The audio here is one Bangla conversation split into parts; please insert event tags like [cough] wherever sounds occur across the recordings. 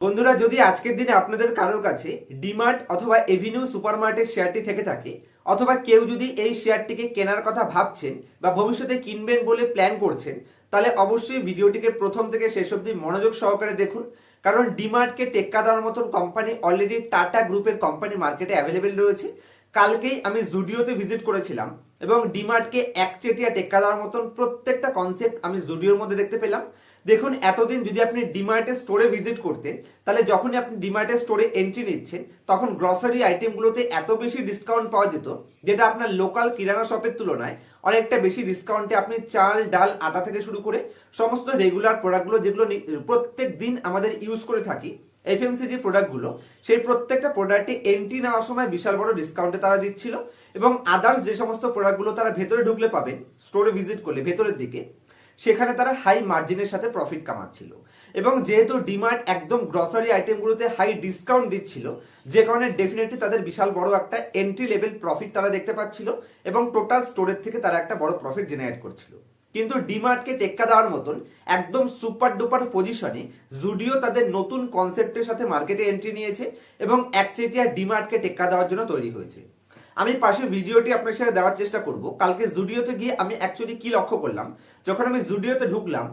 বন্ধুরা, যদি আজকের দিনে আপনাদের কারোর কাছে ডিমার্ট অথবা এভিনিউ সুপারমার্টের শেয়ারটি থেকে থাকে, অথবা কেউ যদি এই শেয়ারটিকে কেনার কথা ভাবছেন বা ভবিষ্যতে কিনবেন বলে প্ল্যান করছেন, তাহলে অবশ্যই ভিডিওটিকে প্রথম থেকে শেষ অবধি মনোযোগ সহকারে দেখুন। কারণ ডিমার্টকে টেক্কা দেওয়ার মতন কোম্পানি অলরেডি টাটা গ্রুপের কোম্পানি মার্কেটে অ্যাভেলেবেল রয়েছে। কালকেই আমি জুডিওতে ভিজিট করেছিলাম এবং ডিমার্টকে একচেটিয়া টেক্কা দেওয়ার মতন প্রত্যেকটা কনসেপ্ট আমি জুডিওর মধ্যে দেখতে পেলাম। দেখুন, এতদিন যদি আপনি ডিমার্টের স্টোরে ভিজিট করতেন তাহলে যখনই আপনি ডিমার্টের স্টোরে এন্ট্রি নিচ্ছেন, তখন গ্রসারি আইটেমগুলোতে এত বেশি ডিসকাউন্ট পাওয়া যেত, যেটা আপনার লোকাল কিরানা শপের তুলনায় অনেকটা বেশি ডিসকাউন্টে আপনি চাল, ডাল, আটা থেকে শুরু করে সমস্ত রেগুলার প্রোডাক্টগুলো যেগুলো প্রত্যেক দিন আমাদের ইউজ করে থাকি এফএমসিজি প্রোডাক্টগুলো সেই প্রত্যেকটা প্রোডাক্টে এন্ট্রি নেওয়ার সময় বিশাল বড় ডিসকাউন্টে তারা দিচ্ছিল এবং আদার্স যে সমস্ত প্রোডাক্টগুলো তারা ভেতরে ঢুকলে পাবেন স্টোরে ভিজিট করলে ভেতরের দিকে, সেখানে তারা হাই মার্জিনের সাথে প্রফিট কামাচ্ছিল। এবং যেহেতু ডিমার্ট একদম গ্রসারি আইটেমগুলোতে হাই ডিসকাউন্ট দিচ্ছিল, যে কারণে ডেফিনেটলি তাদের বিশাল বড় একটা এন্ট্রি লেভেল প্রফিট তারা দেখতে পাচ্ছিল এবং টোটাল স্টোরের থেকে তারা একটা বড় প্রফিট জেনারেট করছিল। কিন্তু ডিমার্টকে টেক্কা দেওয়ার মতন একদম সুপার ডুপার পজিশনে জুডিও তাদের নতুন কনসেপ্টের সাথে মার্কেটে এন্ট্রি নিয়েছে এবং একচেটিয়া ডিমার্টকে টেক্কা দেওয়ার জন্য তৈরি হয়েছে। আমি পাশে ভিডিওটি আপনার সাথে দেওয়ার চেষ্টা করব। কালকে জুডিওতে গিয়ে আমি অ্যাকচুয়ালি কি লক্ষ্য করলাম? যখন আমি জুডিওতে ঢুকলাম,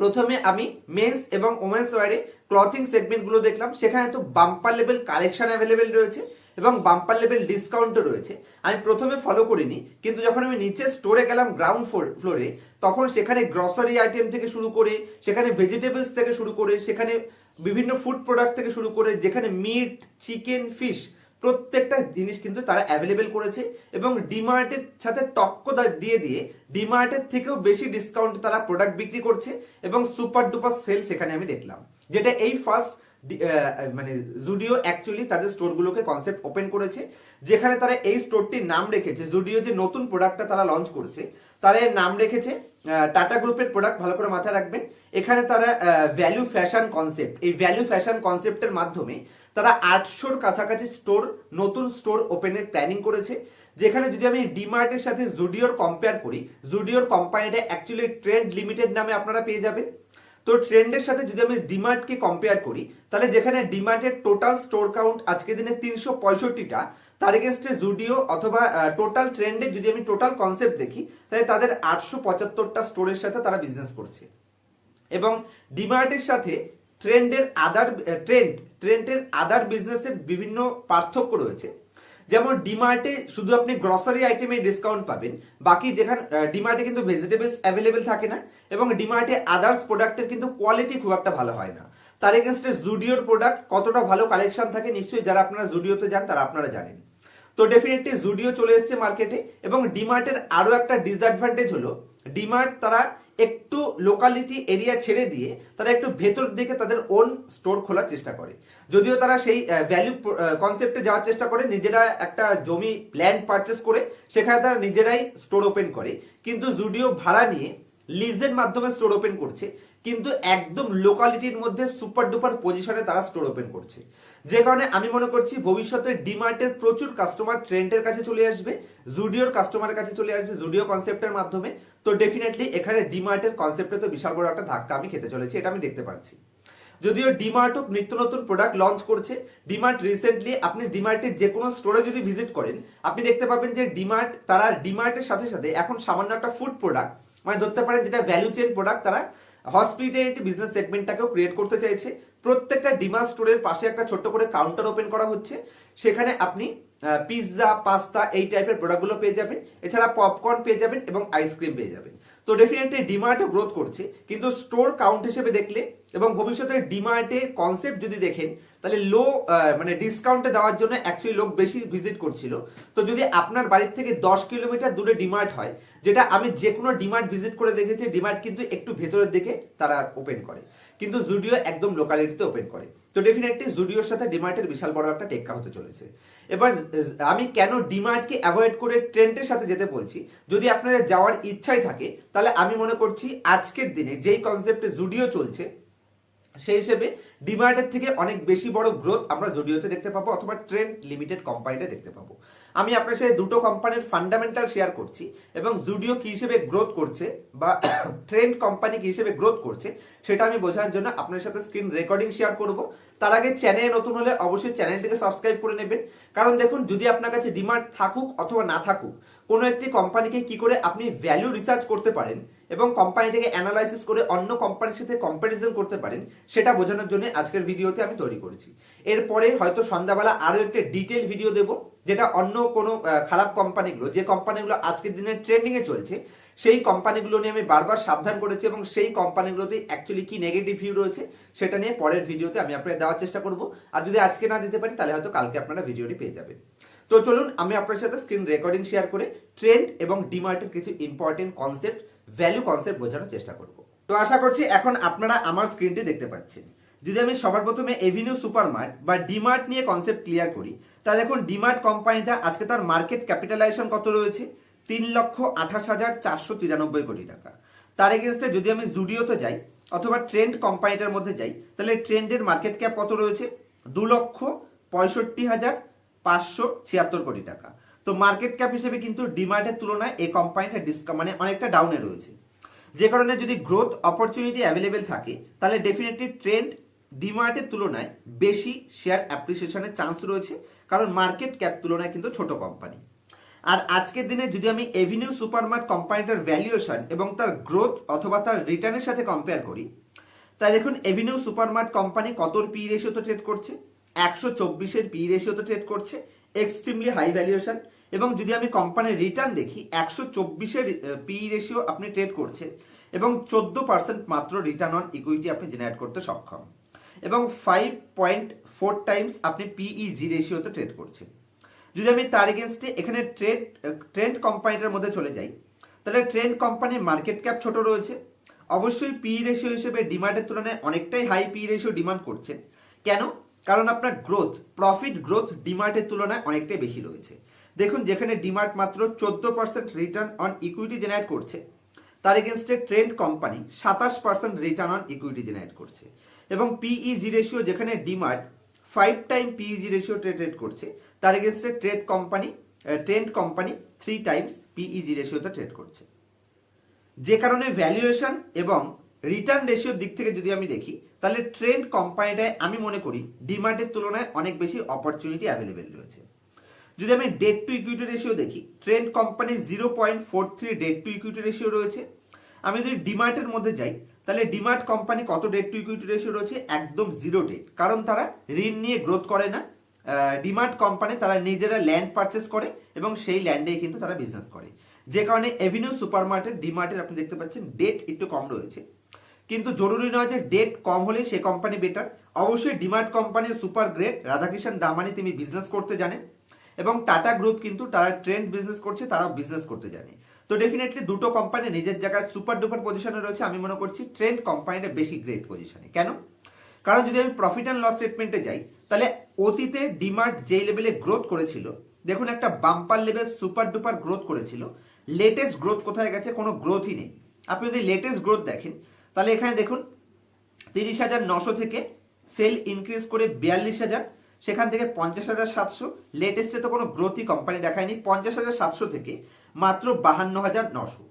প্রথমে আমি মেন্স এবং ওমেন্স ওয়ারে ক্লথিং সেগমেন্টগুলো দেখলাম। সেখানে তো বাম্পার লেভেল কালেকশন অ্যাভেলেবেল রয়েছে। এবং বাম্পার লেভেল ডিসকাউন্টও রয়েছে। আমি প্রথমে ফলো করিনি, কিন্তু যখন আমি নিচে স্টোরে গেলাম গ্রাউন্ড ফ্লোরে তখন সেখানে গ্রসারি আইটেম থেকে শুরু করে, সেখানে ভেজিটেবলস থেকে শুরু করে, সেখানে বিভিন্ন ফুড প্রোডাক্ট থেকে শুরু করে, যেখানে মিট চিকেন ফিশ প্রত্যেকটা জিনিস কিন্তু তারা অ্যাভেলেবেল করেছে এবং ডিমার্টের সাথে টক্কর দা- দিয়ে দিয়ে ডিমার্টের থেকেও বেশি ডিসকাউন্ট তারা প্রোডাক্ট বিক্রি করছে এবং সুপার ডুপার সেল সেখানে আমি দেখলাম। যেটা এই ফার্স্ট মানে জুডিও অ্যাকচুয়ালি তাদের স্টোরগুলোকে কনসেপ্ট ওপেন করেছে, যেখানে তারা এই স্টোরটির নাম রেখেছে জুডিও যে নতুন প্রোডাক্টটা তারা লঞ্চ করছে, তারা এর নাম রেখেছে টাটা গ্রুপের প্রোডাক্ট ভালো করে মাথায় রাখবেন। এখানে তারা ভ্যালু ফ্যাশন কনসেপ্ট এই ভ্যালু ফ্যাশন কনসেপ্টের মাধ্যমে তারা আটশোর কাছাকাছি স্টোর নতুন স্টোর ওপেনের প্ল্যানিং করেছে, যেখানে যদি আমি ডিমার্টের সাথে জুডিওর কম্পেয়ার করি জুডিওর কোম্পানিটা অ্যাকচুয়ালি ট্রেন্ড লিমিটেড নামে আপনারা পেয়ে যাবেন। তো ট্রেন্ডের সাথে যদি আমি ডিমার্টকে কম্পেয়ার করি, তাহলে যেখানে ডিমার্টের টোটাল স্টোর কাউন্ট আজকে দিনে তিনশো পঁয়ষট্টিটা, তার এগেনস্টে জুডিও অথবা টোটাল ট্রেন্ডে যদি আমি টোটাল কনসেপ্ট দেখি, তাহলে তাদের আটশো পঁচাত্তরটা স্টোরের সাথে তারা বিজনেস করছে। এবং ডিমার্টের সাথে ট্রেন্ডের আদার ট্রেন্ড ট্রেন্ডের আদার বিজনেসের বিভিন্ন পার্থক্য রয়েছে। যেমন ডিমার্টে শুধু আপনি গ্রসারি আইটেমে ডিসকাউন্ট পাবেন, বাকি যেখানে ডিমার্টে কিন্তু ভেজিটেবলস অ্যাভেলেবেল থাকে না, এবং ডিমার্টে আদার্স প্রোডাক্টের কিন্তু কোয়ালিটি খুব একটা ভালো হয় না। তার এগেনস্টে জুডিওর প্রোডাক্ট কতটা ভালো কালেকশন থাকে নিশ্চয়ই যারা আপনারা জুডিওতে যান তারা আপনারা জানেন। তো ডেফিনেটলি জুডিও চলে এসেছে মার্কেটে এবং ডিমার্টের আরও একটা ডিসঅ্যাডভান্টেজ হলো ডিমার্ট তারা একটু লোকালিটি এরিয়া ছেড়ে দিয়ে তারা একটু ভেতর দিকে তাদের ওন স্টোর খোলার চেষ্টা করে। যদিও তারা সেই ভ্যালু কনসেপ্টে যাওয়ার চেষ্টা করে, নিজেরা একটা জমি ল্যান্ড পারচেস করে, সেখানে তারা নিজেরাই স্টোর ওপেন করে। কিন্তু জুডিও ভাড়া নিয়ে লিজের মাধ্যমে স্টোর ওপেন করছে, কিন্তু একদম লোকালিটির মধ্যে সুপার ডুপার পজিশনে তারা স্টোর ওপেন করছে। যে কারণে আমি মনে করছি ভবিষ্যতে ডিমার্টের প্রচুর কাস্টমার ট্রেন্ডের কাছে চলে আসবে জুডিওর কাস্টমারের কাছে চলে আসবে জুডিও কনসেপ্টের মাধ্যমে। তো ডেফিনেটলি এখানে ডিমার্টের কনসেপ্টে তো বিশাল বড় একটা ধাক্কা আমি খেতে চলেছি, এটা আমি দেখতে পাচ্ছি। যদিও ডিমার্টও নিত্য নতুন প্রোডাক্ট লঞ্চ করছে ডিমার্ট রিসেন্টলি আপনি ডিমার্টের যে কোনো স্টোরে যদি ভিজিট করেন, আপনি দেখতে পাবেন যে ডিমার্ট তারা ডিমার্টের সাথে সাথে এখন সামান্য একটা ফুড প্রোডাক্ট মানে ধরতে পারেন যেটা ভ্যালু চেন প্রোডাক্ট তারা হসপিটালিটি বিজনেস সেগমেন্টটাকেও ক্রিয়েট করতে চাইছে। প্রত্যেকটা ডিমার্ট স্টোরের পাশে একটা ছোট্ট করে কাউন্টার ওপেন করা হচ্ছে। সেখানে আপনি পিৎজা পাস্তা এই টাইপের প্রোডাক্টগুলো পেয়ে যাবেন। এছাড়া পপকর্ন পেয়ে যাবেন এবং আইসক্রিম পেয়ে যাবেন। তো ডেফিনেটলি ডিমার্টও গ্রোথ করছে। কিন্তু স্টোর কাউন্ট হিসেবে দেখলে এবং ভবিষ্যতে ডিমার্টে কনসেপ্ট যদি দেখেন, তাহলে লো মানে ডিসকাউন্টে দেওয়ার জন্য অ্যাকচুয়ালি লোক বেশি ভিজিট করছিল। তো যদি আপনার বাড়ির থেকে দশ কিলোমিটার দূরে ডিমার্ট হয়, যেটা আমি যে কোনো ডিমার্ট ভিজিট করে দেখেছি ডিমার্ট কিন্তু একটু ভেতরের দিকে তারা ওপেন করে। কিন্তু জুডিও একদম লোকালিটিতে ওপেন করে। তো ডেফিনেটলি জুডিওর সাথে ডিমার্টের বিশাল বড় একটা টেক্কা হতে চলেছে। এবার আমি কেন ডিমার্টকে অ্যাভয়েড করে ট্রেন্ডের সাথে যেতে বলছি? যদি আপনাদের যাওয়ার ইচ্ছাই থাকে, তাহলে আমি মনে করছি আজকের দিনে যেই কনসেপ্টে জুডিও চলছে সেই হিসেবে ডিমার্টের থেকে অনেক বেশি বড় গ্রোথ আমরা জুডিওতে দেখতে পাবো অথবা ট্রেন্ড লিমিটেড কোম্পানিতে দেখতে পাবো। আমি আপনার সাথে দুটো কোম্পানির ফান্ডামেন্টাল শেয়ার করছি এবং জুডিও কি হিসেবে গ্রোথ করছে বা [coughs] ট্রেন্ড কোম্পানি কি হিসেবে গ্রোথ করছে সেটা আমি বোঝানোর জন্য আপনার সাথে স্ক্রিন রেকর্ডিং শেয়ার করব। তার আগে চ্যানেল নতুন হলে অবশ্যই চ্যানেলটিকে সাবস্ক্রাইব করে নেবেন। কারণ দেখুন, যদি আপনার কাছে ডিমান্ড থাকুক অথবা না থাকুক কোনো একটি কোম্পানিকে কি করে আপনি ভ্যালু রিসার্চ করতে পারেন এবং কোম্পানিটাকে অ্যানালাইসিস করে অন্য কোম্পানির সাথে কম্পারিজন করতে পারেন, সেটা বোঝানোর জন্য আজকের ভিডিওতে আমি তৈরি করেছি। এরপরে হয়তো সন্ধ্যাবেলা আরও একটা ডিটেল ভিডিও দেব, যেটা অন্য কোনো খারাপ কোম্পানিগুলো যে কোম্পানিগুলো আজকের দিনে ট্রেন্ডিং এ চলছে, সেই কোম্পানিগুলো নিয়ে আমি বারবার সাবধান করেছি এবং সেই কোম্পানিগুলোতে অ্যাকচুয়ালি কি নেগেটিভ ভিউ রয়েছে, সেটা নিয়ে পরের ভিডিওতে আমি আপনাকে দেওয়ার চেষ্টা করব। আর যদি আজকে না দিতে পারি, তাহলে হয়তো কালকে আপনারা ভিডিওটি পেয়ে যাবেন। তো চলুন, আমি আপনার সাথে স্ক্রিন রেকর্ডিং শেয়ার করে ট্রেন্ড এবং ডিমার্টের কিছু ইম্পর্টেন্ট কনসেপ্ট ভ্যালু কনসেপ্ট বোঝানোর চেষ্টা করব। তো আশা করছি এখন আপনারা আমার স্ক্রিনটি দেখতে পাচ্ছেন। যদি আমি সবার প্রথমে এভিনিউ সুপারমার্ট বা ডিমার্ট নিয়ে কনসেপ্ট ক্লিয়ার করি, তাহলে দেখুন ডিমার্ট কোম্পানিটা আজকে তার মার্কেট ক্যাপিটালাইজেশন কত রয়েছে? তিন লক্ষ আঠাশ হাজার চারশো তিরানব্বই কোটি টাকা। তার এগেনস্টে যদি আমি জুডিওতে যাই অথবা ট্রেন্ড কোম্পানিটার মধ্যে যাই, তাহলে ট্রেন্ডের মার্কেট ক্যাপ কত রয়েছে? দু লক্ষ পঁয়ষট্টি হাজার পাঁচশো ছিয়াত্তর কোটি টাকা। তো মার্কেট ক্যাপ হিসেবে কিন্তু ডিমার্টের তুলনায় এই কোম্পানিটা ডিসকা মানে অনেকটা ডাউনে রয়েছে। যে কারণে যদি গ্রোথ অপরচুনিটি অ্যাভেলেবেল থাকে, তাহলে ডেফিনেটলি ট্রেন্ড ডিমার্টের তুলনায় বেশি শেয়ার অ্যাপ্রিসিয়েশনের চান্স রয়েছে, কারণ মার্কেট ক্যাপ তুলনায় কিন্তু ছোট কোম্পানি আর আজকের দিনে যদি আমি এভিনিউ সুপারমার্ট কোম্পানিটার ভ্যালুয়েশন এবং তার গ্রোথ অথবা তার রিটার্নের সাথে কম্পেয়ার করি তাই দেখুন এভিনিউ সুপারমার্ট কোম্পানি কতর পি রেশিওতে ট্রেড করছে? একশো চব্বিশের পি রেশিওতে ট্রেড করছে এক্সট্রিমলি হাই ভ্যালুয়েশন এবং যদি আমি কোম্পানির রিটার্ন দেখি, একশো চব্বিশের পি রেশিও আপনি ট্রেড করছেন এবং চোদ্দ পার্সেন্ট মাত্র রিটার্ন অন ইকুইটি আপনি জেনারেট করতে সক্ষম, এবং ফাইভ পয়েন্ট ফোর টাইমস আপনি পিইজি রেশিওতে ট্রেড করছেন। যদি আমি তার এগেনস্টে এখানে ট্রেড ট্রেন্ড কোম্পানিটার মধ্যে চলে যাই, তাহলে ট্রেন্ড কোম্পানির মার্কেট ক্যাপ ছোট রয়েছে। অবশ্যই পি রেশিও হিসেবে ডিমান্ডের তুলনায় অনেকটাই হাই পি রেশিও ডিমান্ড করছেন কেন? কারণ আপনার গ্রোথ প্রফিট গ্রোথ ডিমার্টের তুলনায় অনেকটাই বেশি রয়েছে। দেখুন, যেখানে ডিমার্ট মাত্র চোদ্দ percent return on equity generate করছে, তার এগেনস্টে ট্রেন্ড কোম্পানি সাতাশ percent return on equity generate করছে। এবং পিইজি রেশিও যেখানে DMart five time PEG ratio trade করছে, তার এগেনস্টে trade company Trent company three times PEG রেশিওতে trade করছে। যে কারণে ভ্যালুয়েশন এবং রিটার্ন রেশিওর দিক থেকে যদি আমি দেখি তাহলে ট্রেন্ড কোম্পানিটায় আমি মনে করি ডিমার্টের তুলনায় অনেক বেশি অপরচুনিটি অ্যাভেলেবেল রয়েছে। যদি আমি ডেট টু ইকুইটি রেশিও দেখি Trent company zero point four three debt to equity ratio রয়েছে। আমি যদি ডিমার্টের মধ্যে যাই, তাহলে ডিমার্ট কোম্পানি কত ডেট টু ইকুইটি রেশিও রয়েছে? একদম জিরো ডেট কারণ তারা ঋণ নিয়ে গ্রোথ করে না। ডিমার্ট কোম্পানি তারা নিজেরা ল্যান্ড পারচেস করে এবং সেই ল্যান্ডেই কিন্তু তারা বিজনেস করে। যে কারণে এভিনিউ সুপার মার্কেট ডিমার্টের আপনি দেখতে পাচ্ছেন ডেট একটু কম রয়েছে। কিন্তু জরুরি নয় যে ডেট কম হলে সে কোম্পানি বেটার অবশ্যই DMart company super great Radhakrishna Damani তিনি বিজনেস করতে জানে এবং টাটা গ্রুপ কিন্তু তারা ট্রেন্ড বিজনেস করছে, তারাও বিজনেস করতে জানে। তো ডেফিনেটলি দুটো কোম্পানি নিজের জায়গায় সুপার ডুপার পজিশনে রয়েছে। আমি মনে করছি ট্রেন্ড কোম্পানিটা বেশি গ্রেট পজিশনে কেন? কারণ যদি আমি প্রফিট অ্যান্ড লস স্টেটমেন্টে যাই, তাহলে অতীতে ডিমার্ট যেই লেভেলে গ্রোথ করেছিল, দেখুন একটা bumper level super duper growth করেছিল। লেটেস্ট গ্রোথ কোথায় গেছে? কোনো গ্রোথই নেই। আপনি যদি লেটেস্ট গ্রোথ দেখেন তাহলে এখানে দেখুন, তিরিশ হাজার নশো থেকে সেল ইনক্রিজ করে বিয়াল্লিশ হাজার, সেখান থেকে পঞ্চাশ হাজার সাতশো। লেটেস্টে তো কোনো গ্রোথই কোম্পানি দেখায়নি, পঞ্চাশ হাজার সাতশো থেকে মাত্র বাহান্ন হাজার নশো।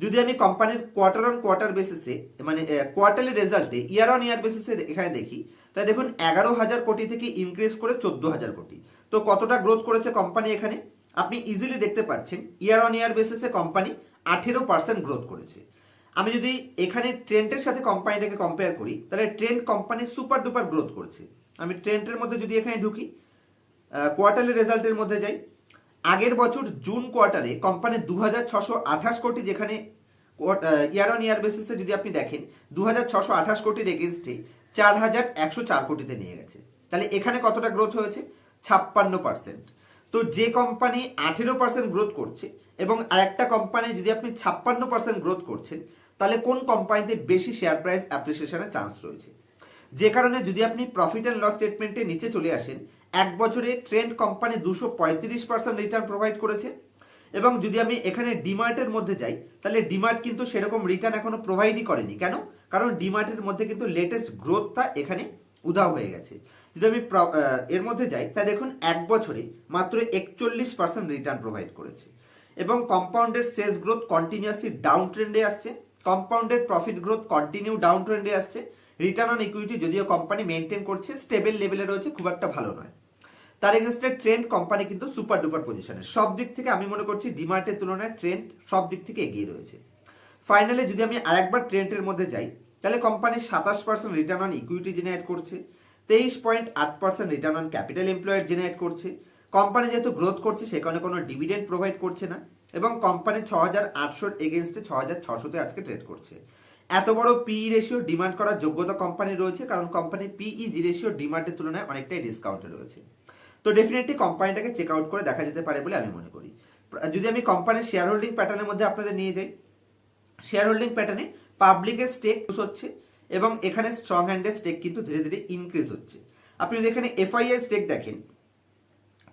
যদি আমি কোম্পানির কোয়ার্টার অন কোয়ার্টার বেসিসে মানে কোয়ার্টারলি রেজাল্টে ইয়ার অন ইয়ার বেসিসে এখানে দেখি তাই দেখুন এগারো হাজার কোটি থেকে ইনক্রিজ করে চোদ্দ হাজার কোটি। তো কতটা গ্রোথ করেছে কোম্পানি এখানে? আপনি ইজিলি দেখতে পাচ্ছেন ইয়ার অন ইয়ার বেসিসে কোম্পানি আঠেরো পার্সেন্ট গ্রোথ করেছে। আমি যদি এখানে ট্রেন্ডের সাথে কোম্পানিটাকে কম্পেয়ার করি, তাহলে Trent company super duper growth করছে। আমি ট্রেন্ডের মধ্যে যদি এখানে ঢুকি কোয়ার্টারলি রেজাল্টের মধ্যে যাই, আগের বছর জুন কোয়ার্টারে কোম্পানির দু হাজার কোটি যেখানে ইয়ার অন ইয়ার বেসিসে যদি আপনি দেখেন দু হাজার কোটির এগেনস্টে চার হাজার একশো চার কোটিতে নিয়ে গেছে। তাহলে এখানে কতটা গ্রোথ হয়েছে? ছাপ্পান্ন পার্সেন্ট তো যে কোম্পানি আঠেরো পার্সেন্ট গ্রোথ করছে এবং আরেকটা কোম্পানি যদি আপনি ছাপ্পান্ন পার্সেন্ট গ্রোথ করছেন তাহলে কোন কোম্পানিতে বেশি শেয়ার প্রাইস অ্যাপ্রিসিয়েশনের চান্স রয়েছে? যে কারণে যদি আপনি প্রফিট অ্যান্ড লস স্টেটমেন্টে নিচে চলে আসেন, এক বছরে ট্রেন্ড কোম্পানি দুশো পঁয়ত্রিশ পার্সেন্ট রিটার্ন প্রোভাইড করেছে। এবং যদি আমি এখানে ডিমার্টের মধ্যে যাই, তাহলে ডিমার্ট কিন্তু সেরকম রিটার্ন এখনও প্রোভাইডই করেনি। কেন? কারণ ডিমার্টের মধ্যে কিন্তু লেটেস্ট গ্রোথটা এখানে উধাও হয়ে গেছে। যদি আমি এর মধ্যে যাই তা দেখুন এক বছরে মাত্র একচল্লিশ পার্সেন্ট রিটার্ন প্রোভাইড করেছে। এবং কম্পাউন্ডের সেলস গ্রোথ কন্টিনিউয়াসলি ডাউন ট্রেন্ডে আসছে। Compounded profit growth continue down ট্রেন্ডে আসছে। রিটার্ন অন ইকুইটি যদিও কোম্পানি মেনটেন করছে স্টেবল লেভেলে রয়েছে, খুব একটা ভালো নয়। তার এগেনস্টে ট্রেন্ড কোম্পানি কিন্তু সুপার ডুপার পজিশনে সব দিক থেকে আমি মনে করছি ডিমার্টের তুলনায় ট্রেন্ড সব দিক থেকে এগিয়ে রয়েছে। ফাইনালি যদি আমি আরেকবার ট্রেন্ডের মধ্যে যাই, তাহলে কোম্পানি সাতাশ percent return on equity generate করছে, তেইশ পয়েন্ট আট percent return on capital employed generate করছে কোম্পানি যেহেতু গ্রোথ করছে সেখানে কোনো ডিভিডেন্ড প্রোভাইড করছে না। এবং কোম্পানি ছ হাজার আটশোর এগেনস্টে ছ হাজার ছশোতে আজকে ট্রেড করছে। এত বড় পিই রেশিও ডিমান্ড করার যোগ্যতা কোম্পানি রয়েছে, কারণ কোম্পানি পিই জি রেশিও ডিমান্ডের তুলনায় অনেকটাই ডিসকাউন্টে রয়েছে। তো ডেফিনেটলি কোম্পানিটাকে চেক আউট করে দেখা যেতে পারে বলে আমি মনে করি। যদি আমি কোম্পানির শেয়ার হোল্ডিং প্যাটার্নের মধ্যে আপনাদের নিয়ে যাই শেয়ার হোল্ডিং প্যাটার্নে পাবলিকের স্টেক হচ্ছে এবং এখানে স্ট্রং হ্যান্ডের স্টেক কিন্তু ধীরে ধীরে ইনক্রিজ হচ্ছে। আপনি যদি এখানে এফআইআই স্টেক দেখেন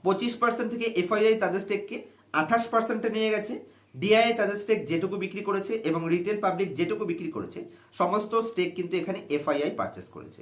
পঁচিশ পার্সেন্ট থেকে এফআইআই তাদের স্টেককে আঠাশ পার্সেন্টে নিয়ে গেছে ডিআইএ তাদের স্টেক যেটুকু বিক্রি করেছে এবং রিটেল পাবলিক যেটুকু বিক্রি করেছে, সমস্ত স্টেক কিন্তু এখানে এফআইআই পারচেস করেছে।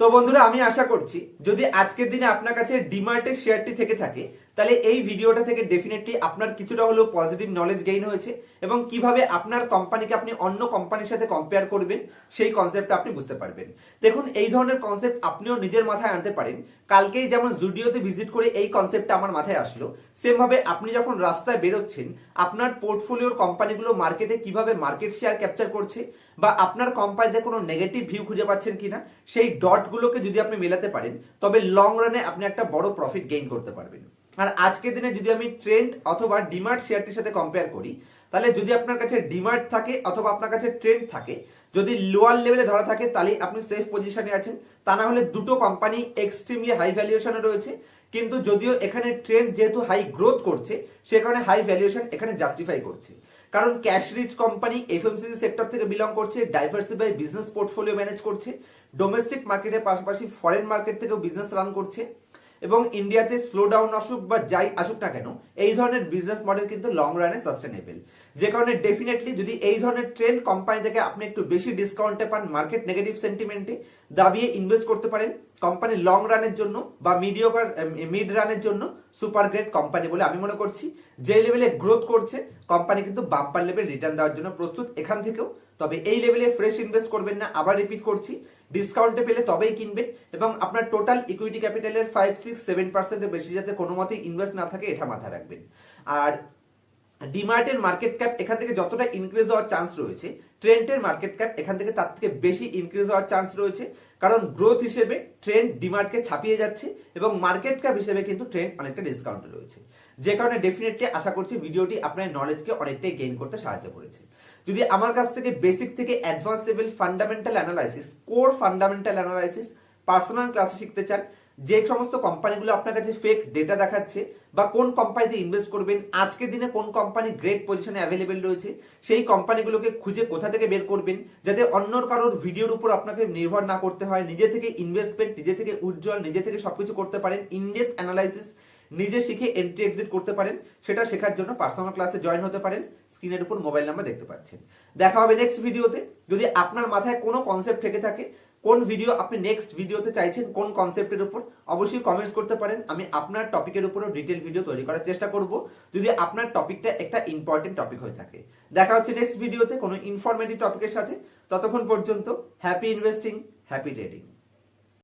তো বন্ধুরা, আমি আশা করছি, যদি আজকের দিনে আপনার কাছে ডিমার্টের শেয়ারটি থেকে থাকে তাহলে এই ভিডিওটা থেকে ডেফিনেটলি আপনার কিছুটা হলেও পজিটিভ নলেজ গেইন হয়েছে এবং কীভাবে আপনার কোম্পানিকে আপনি অন্য কোম্পানির সাথে কম্পেয়ার করবেন, সেই কনসেপ্টটা আপনি বুঝতে পারবেন। দেখুন, এই ধরনের কনসেপ্ট আপনিও নিজের মাথায় আনতে পারেন। কালকেই যেমন জুডিওতে ভিজিট করে এই কনসেপ্টটা আমার মাথায় আসলো সেম ভাবে আপনি যখন রাস্তায় বেরোচ্ছেন, আপনার পোর্টফোলিওর কোম্পানিগুলো মার্কেটে কীভাবে মার্কেট শেয়ার ক্যাপচার করছে বা আপনার কোম্পানিতে কোনো নেগেটিভ ভিউ খুঁজে পাচ্ছেন কিনা, সেই ডটগুলোকে যদি আপনি মেলাতে পারেন, তবে লং রানে আপনি একটা বড় প্রফিট গেইন করতে পারবেন। আর আজকের দিনে যদি আমি ট্রেন্ড অথবা ডিমার্ট শেয়ারটির সাথে কম্পেয়ার করি, তাহলে যদি আপনার কাছে ডিমার্ট থাকে অথবা আপনার কাছে ট্রেন্ড থাকে, যদি লোয়ার লেভেলে ধরা থাকে, তাহলে আপনি সেফ পজিশনে আছেন। তা না হলে দুটো কোম্পানি এক্সট্রিমলি হাই ভ্যালুয়েশনে রয়েছে। কিন্তু যদিও এখানে ট্রেন্ড যেহেতু হাই গ্রোথ করছে, সে কারণে হাই ভ্যালুয়েশন এখানে জাস্টিফাই করছে। কারণ cash rich company FMCG sector থেকে বিলং করছে ডাইভার্সিফাই বিজনেস পোর্টফোলিও ম্যানেজ করছে ডোমেস্টিক মার্কেটের পাশাপাশি ফরেন মার্কেট থেকেও বিজনেস রান করছে। এবং ইন্ডিয়াতে স্লো ডাউন আসুক বা যাই আসুক না কেন, এই ধরনের বিজনেস মডেল কিন্তু লং রানে সাস্টেনেবল যে কারণে ডেফিনেটলি যদি এই ধরনের ট্রেন্ড কোম্পানি থেকে আপনি একটু বেশি ডিসকাউন্টে পান মার্কেট নেগেটিভ সেন্টিমেন্টে দাবিয়ে ইনভেস্ট করতে পারেন। কোম্পানি লং রানের জন্য বা মিডিওকার মিড রানের জন্য সুপার গ্রেট কোম্পানি বলে আমি মনে করছি। যে লেভেলে গ্রোথ করছে কোম্পানি কিন্তু বাম্পার লেভেল রিটার্ন দেওয়ার জন্য প্রস্তুত এখান থেকেও। তবে এই লেভেলে ফ্রেশ ইনভেস্ট করবেন না, আবার রিপিট করছি। ডিসকাউন্টে পেলে তবেই কিনবেন এবং আপনার টোটাল ইকুইটি ক্যাপিটালের ফাইভ সিক্স সেভেন পার্সেন্টের বেশি যাতে কোনো মতেই ইনভেস্ট না থাকে, এটা মাথায় রাখবেন। আর ডিমার্টের মার্কেট ক্যাপ এখান থেকে যতটা ইনক্রিজ হওয়ার চান্স রয়েছে ট্রেন্ডের মার্কেট ক্যাপ এখান থেকে তার থেকে বেশি ইনক্রিজ হওয়ার চান্স রয়েছে। কারণ গ্রোথ হিসেবে ট্রেন্ড ডিমার্টকে ছাপিয়ে যাচ্ছে এবং মার্কেট ক্যাপ হিসেবে কিন্তু ট্রেন্ড অনেকটা ডিসকাউন্টে রয়েছে। যে কারণে ডেফিনেটলি আশা করছি ভিডিওটি আপনার নলেজকে অনেকটাই গেইন করতে সাহায্য করেছে। যদি আমার কাছ থেকে বেসিক থেকে advance level fundamental analysis core fundamental analysis personal ক্লাসে শিখতে চান যে সমস্ত কোম্পানিগুলো আপনার কাছে ফেক ডেটা দেখাচ্ছে বা কোন কোম্পানিতে ইনভেস্ট করবেন আজকের দিনে কোন কোম্পানি গ্রেট পজিশনে অ্যাভেলেবেল রয়েছে, সেই কোম্পানিগুলোকে খুঁজে কোথা থেকে বের করবেন যাতে অন্যর কারোর ভিডিওর উপর আপনাকে নির্ভর না করতে হয়, নিজে থেকে ইনভেস্টমেন্ট নিজে থেকে উজ্জ্বল, নিজে থেকে সবকিছু করতে পারেন ইনডেপ অ্যানালাইসিস নিজে শিখে এন্ট্রি এক্সিট করতে পারেন, সেটা শেখার জন্য পার্সোনাল ক্লাসে জয়েন হতে পারেন স্ক্রিনের উপর মোবাইল নাম্বার দেখতে পাচ্ছেন। দেখা হবে নেক্সট ভিডিওতে যদি আপনার মাথায় কোনো কনসেপ্ট থেকে থাকে কোন ভিডিও আপনি নেক্সট ভিডিওতে চাইছেন, কোন কনসেপ্টের উপর, অবশ্যই কমেন্টস করতে পারেন। আমি আপনার টপিকের উপরও ডিটেল ভিডিও তৈরি করার চেষ্টা করব। যদি আপনার টপিকটা একটা ইম্পর্টেন্ট টপিক হয়ে থাকে। দেখা হচ্ছে নেক্সট ভিডিওতে কোনো ইনফরমেটিভ টপিকের সাথে। ততক্ষণ পর্যন্ত হ্যাপি ইনভেস্টিং হ্যাপি ট্রেডিং